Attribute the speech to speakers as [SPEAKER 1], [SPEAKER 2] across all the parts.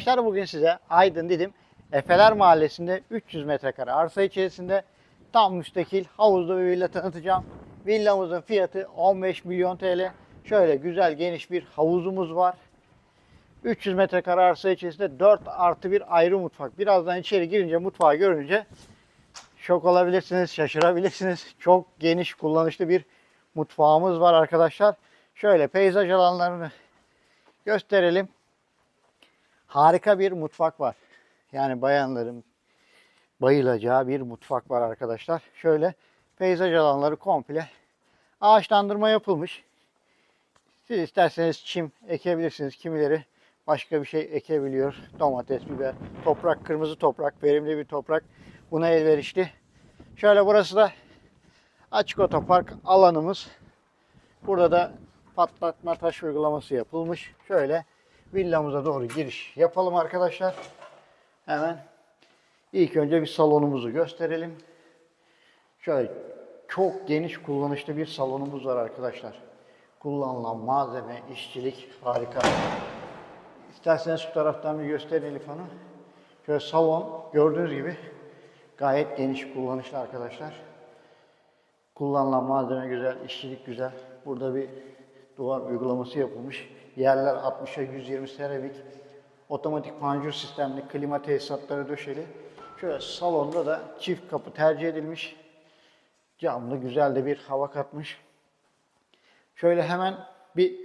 [SPEAKER 1] Arkadaşlar bugün size Aydın Didim Efeler Mahallesi'nde 300 metrekare arsa içerisinde tam müstakil havuzlu bir villa tanıtacağım. Villamızın fiyatı 15 milyon TL. Şöyle güzel geniş bir havuzumuz var. 300 metrekare arsa içerisinde 4 artı bir ayrı mutfak. Birazdan içeri girince mutfağı görünce şok olabilirsiniz, şaşırabilirsiniz. Çok geniş kullanışlı bir mutfağımız var arkadaşlar. Şöyle peyzaj alanlarını gösterelim. Harika bir mutfak var. Yani bayanların bayılacağı bir mutfak var arkadaşlar. Şöyle peyzaj alanları komple ağaçlandırma yapılmış. Siz isterseniz çim ekebilirsiniz. Kimileri başka bir şey ekebiliyor. Domates, biber, toprak, kırmızı toprak, verimli bir toprak. Buna elverişli. Şöyle burası da açık otopark alanımız. Burada da patlatma taş uygulaması yapılmış. Şöyle villamıza doğru giriş yapalım arkadaşlar. Hemen ilk önce bir salonumuzu gösterelim. Şöyle çok geniş kullanışlı bir salonumuz var arkadaşlar. Kullanılan malzeme, işçilik harika. İsterseniz şu taraftan bir gösterin Elif Hanım. Şöyle salon gördüğünüz gibi gayet geniş kullanışlı arkadaşlar. Kullanılan malzeme güzel, işçilik güzel. Burada bir duvar uygulaması yapılmış. Yerler 60'a 120 seramik. Otomatik panjur sistemli klima tesisatları döşeli. Şöyle salonda da çift kapı tercih edilmiş. Camlı güzel de bir hava katmış. Şöyle hemen bir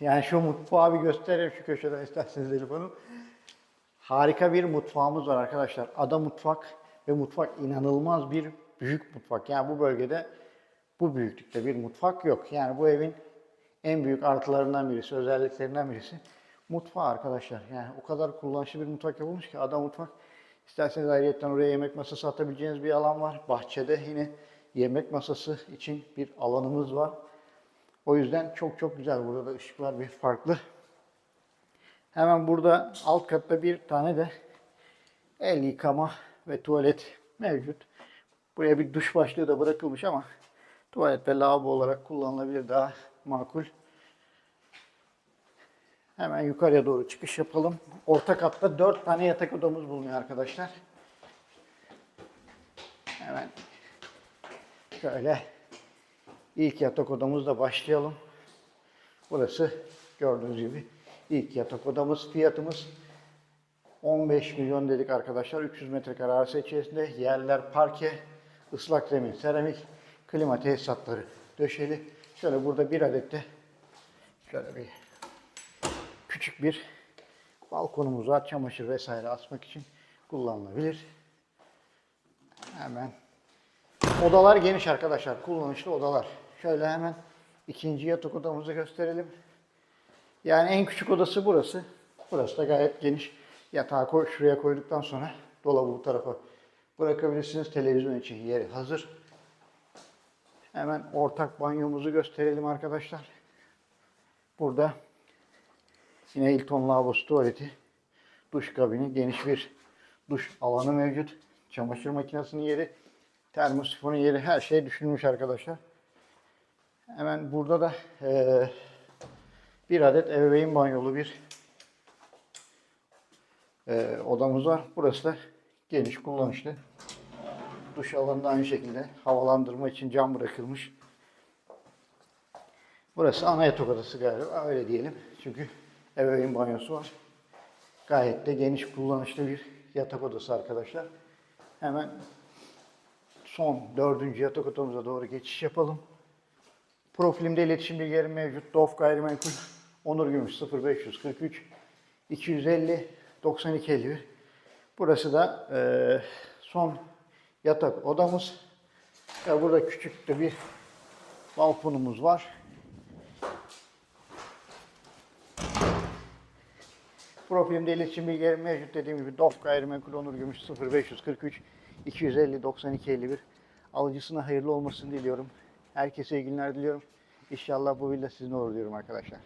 [SPEAKER 1] yani şu mutfağı bir göstereyim şu köşeden isterseniz Hanım. Harika bir mutfağımız var arkadaşlar. Ada mutfak ve mutfak inanılmaz bir büyük mutfak. Yani bu bölgede bu büyüklükte bir mutfak yok. Yani bu evin en büyük artılarından birisi, özelliklerinden birisi mutfağı arkadaşlar. Yani o kadar kullanışlı bir mutfak yapılmış ki ada mutfak. İsterseniz ayrıyetten oraya yemek masası atabileceğiniz bir alan var. Bahçede yine yemek masası için bir alanımız var. O yüzden çok çok güzel. Burada da ışıklar bir farklı. Hemen burada alt katta bir tane de el yıkama ve tuvalet mevcut. Buraya bir duş başlığı da bırakılmış ama tuvalet ve lavabo olarak kullanılabilir daha makul. Hemen yukarıya doğru çıkış yapalım. Orta katta 4 tane yatak odamız bulunuyor arkadaşlar. Hemen şöyle ilk yatak odamızla başlayalım. Burası gördüğünüz gibi ilk yatak odamız. Fiyatımız 15 milyon dedik arkadaşlar. 300 metrekare arsa içerisinde yerler parke, ıslak zemin, seramik, klima tesisatları döşeli. Şöyle burada bir adet de şöyle bir küçük bir balkonumuz var. Çamaşır vesaire asmak için kullanılabilir. Hemen odalar geniş arkadaşlar. Kullanışlı odalar. Şöyle hemen ikinci yatak odamızı gösterelim. Yani en küçük odası burası. Burası da gayet geniş. Yatağı koy, şuraya koyduktan sonra dolabı bu tarafa bırakabilirsiniz. Televizyon için yeri hazır. Hemen ortak banyomuzu gösterelim arkadaşlar. Burada yine Hilton lavabosu tuvaleti, duş kabini, geniş bir duş alanı mevcut. Çamaşır makinesinin yeri, termosifonun yeri, her şey düşünülmüş arkadaşlar. Hemen burada da eee, bir adet ebeveyn banyolu bir eee, odamız var. Burası da geniş, kullanışlı. Duş alanı da aynı şekilde havalandırma için cam bırakılmış. Burası ana yatak odası galiba öyle diyelim. Çünkü ebeveyn banyosu var. Gayet de geniş kullanışlı bir yatak odası arkadaşlar. Hemen son dördüncü yatak odamıza doğru geçiş yapalım. Profilimde iletişim bilgileri mevcut. DOF Gayrimenkul Onur Gümüş 0543 250 92 51. Burası da eee, son yatak odamız. Ya burada küçük de bir balkonumuz var. Profilimde iletişim bilgileri mevcut dediğim gibi DOF Gayrimenkul Onur Gümüş 0543 250 92 51. Alıcısına hayırlı olmasını diliyorum. Herkese iyi günler diliyorum. İnşallah bu villa sizin olur diyorum arkadaşlar.